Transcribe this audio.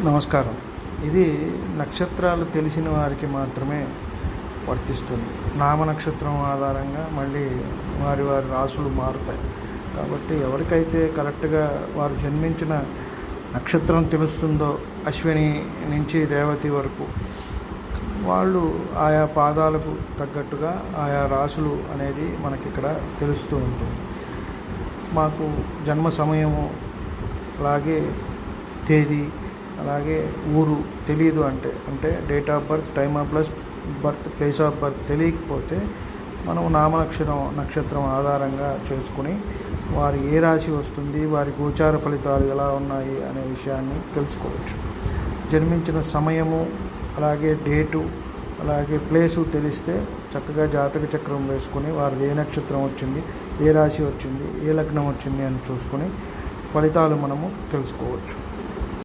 నమస్కారం. ఇది నక్షత్రాలు తెలిసిన వారికి మాత్రమే వర్తిస్తుంది. నామ నక్షత్రం ఆధారంగా మళ్ళీ వారి వారి రాసులు మారుతాయి. కాబట్టి ఎవరికైతే కరెక్ట్గా వారు జన్మించిన నక్షత్రం తెలుస్తుందో అశ్విని నుంచి రేవతి వరకు వాళ్ళు ఆయా పాదాలకు తగ్గట్టుగా ఆయా రాసులు అనేది మనకి ఇక్కడ తెలుస్తూ ఉంటుంది. మాకు జన్మ సమయము అలాగే తేదీ అలాగే ఊరు తెలియదు అంటే అంటే date of birth time of plus birth place of birth తెలియకపోతే మనం నామనక్షత్రం నక్షత్రం ఆధారంగా చేసుకుని వారి ఏ రాశి వస్తుంది వారి గోచార ఫలితాలు ఎలా ఉన్నాయి అనే విషయాన్ని తెలుసుకోవచ్చు. జన్మించిన సమయము అలాగే డేటు అలాగే ప్లేసు తెలిస్తే చక్కగా జాతక చక్రం వేసుకొని వారిది ఏ నక్షత్రం వచ్చింది ఏ రాశి వచ్చింది ఏ లగ్నం వచ్చింది అని చూసుకొని ఫలితాలు మనము తెలుసుకోవచ్చు.